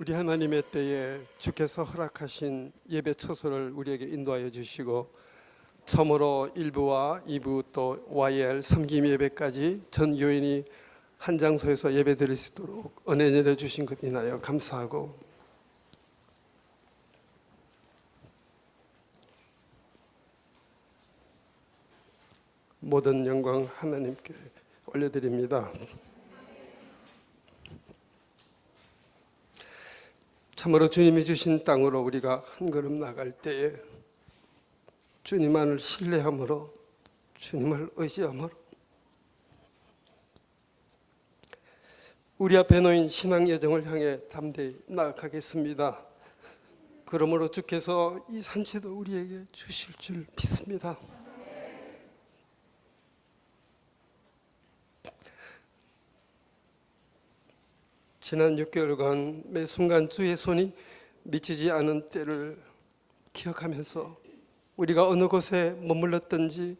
우리 하나님의 때에 주께서 허락하신 예배 처소를 우리에게 인도하여 주시고 처음으로 1부와 2부 또 YL 섬김 예배까지 전 요인이 한 장소에서 예배 드릴 수 있도록 은혜 내려 주신 것 인하여 감사하고 모든 영광 하나님께 올려드립니다. 참으로 주님이 주신 땅으로 우리가 한 걸음 나갈 때에 주님만을 신뢰함으로 주님을 의지함으로 우리 앞에 놓인 신앙 여정을 향해 담대히 나아가겠습니다. 그러므로 주께서 이 산지도 우리에게 주실 줄 믿습니다. 지난 6개월간 매 순간 주의 손이 미치지 않은 때를 기억하면서 우리가 어느 곳에 머물렀던지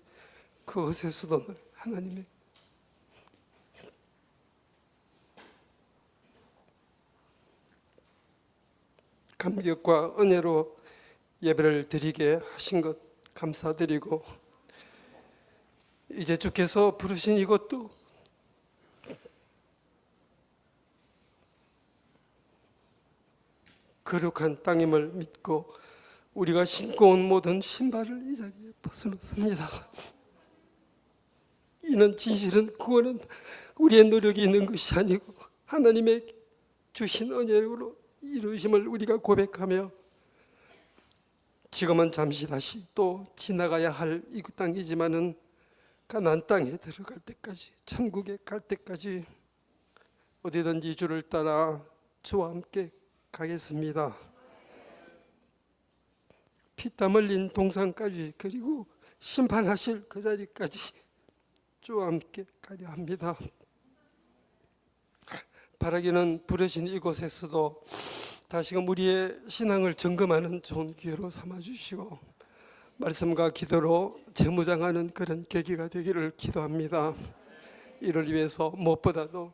그곳에서도 늘 하나님의 감격과 은혜로 예배를 드리게 하신 것 감사드리고 이제 주께서 부르신 이것도 거룩한 땅임을 믿고 우리가 신고 온 모든 신발을 이 자리에 벗어놓습니다. 이는 진실은 그거는 우리의 노력이 있는 것이 아니고 하나님의 주신 은혜로 이루심을 우리가 고백하며 지금은 잠시 다시 또 지나가야 할 이 땅이지만은 가나안 땅에 들어갈 때까지 천국에 갈 때까지 어디든지 주를 따라 주와 함께 가겠습니다. 피땀 흘린 동산까지 그리고 심판하실 그 자리까지 주와 함께 가려 합니다. 바라기는 부르신 이곳에서도 다시금 우리의 신앙을 점검하는 좋은 기회로 삼아 주시고 말씀과 기도로 재무장하는 그런 계기가 되기를 기도합니다. 이를 위해서 무엇보다도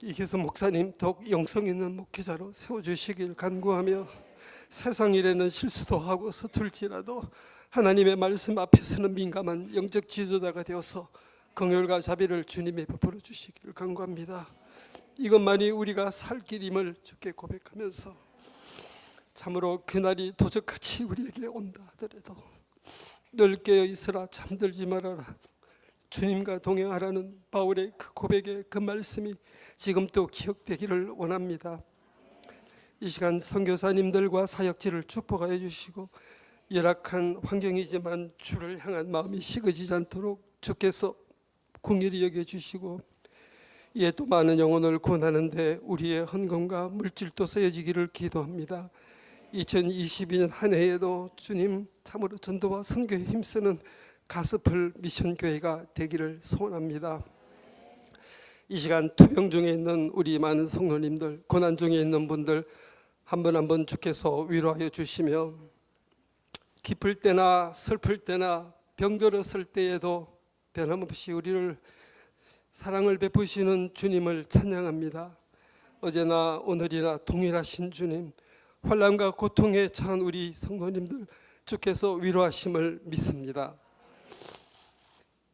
이기수 목사님 더욱 영성 있는 목회자로 세워주시길 간구하며 세상 일에는 실수도 하고 서툴지라도 하나님의 말씀 앞에서는 민감한 영적 지도자가 되어서 긍휼과 자비를 주님의 베풀어 주시길 간구합니다. 이것만이 우리가 살 길임을 주께 고백하면서 참으로 그날이 도적같이 우리에게 온다 하더라도 늘 깨어 있으라 잠들지 말아라 주님과 동행하라는 바울의 그 고백의 그 말씀이 지금 또 기억되기를 원합니다. 이 시간 선교사님들과 사역지를 축복하여 주시고 열악한 환경이지만 주를 향한 마음이 식어지지 않도록 주께서 궁일이 여겨 주시고 이에 또 많은 영혼을 구원하는데 우리의 헌금과 물질도 쓰여지기를 기도합니다. 2022년 한 해에도 주님 참으로 전도와 선교에 힘쓰는 가스펠 미션 교회가 되기를 소원합니다. 이 시간 투병 중에 있는 우리 많은 성도님들, 고난 중에 있는 분들 한번한번 주께서 위로하여 주시며 기쁠 때나 슬플 때나 병들었을 때에도 변함없이 우리를 사랑을 베푸시는 주님을 찬양합니다. 어제나 오늘이나 동일하신 주님, 환란과 고통에 처한 우리 성도님들 주께서 위로하심을 믿습니다.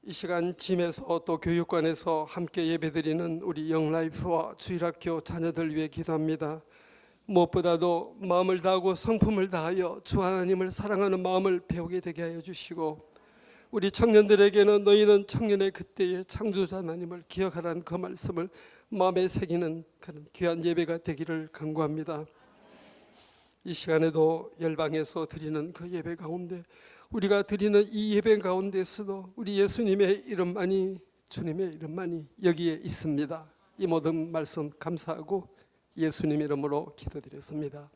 이 시간 짐에서 또 교육관에서 함께 예배드리는 우리 영라이프와 주일학교 자녀들 위해 기도합니다. 무엇보다도 마음을 다하고 성품을 다하여 주 하나님을 사랑하는 마음을 배우게 되게 하여 주시고 우리 청년들에게는 너희는 청년의 그때의 창조자 하나님을 기억하라는 그 말씀을 마음에 새기는 그런 귀한 예배가 되기를 간구합니다. 이 시간에도 열방에서 드리는 그 예배 가운데 우리가 드리는 이 예배 가운데서도 우리 예수님의 이름만이 주님의 이름만이 여기에 있습니다. 이 모든 말씀 감사하고 예수님 이름으로 기도드렸습니다.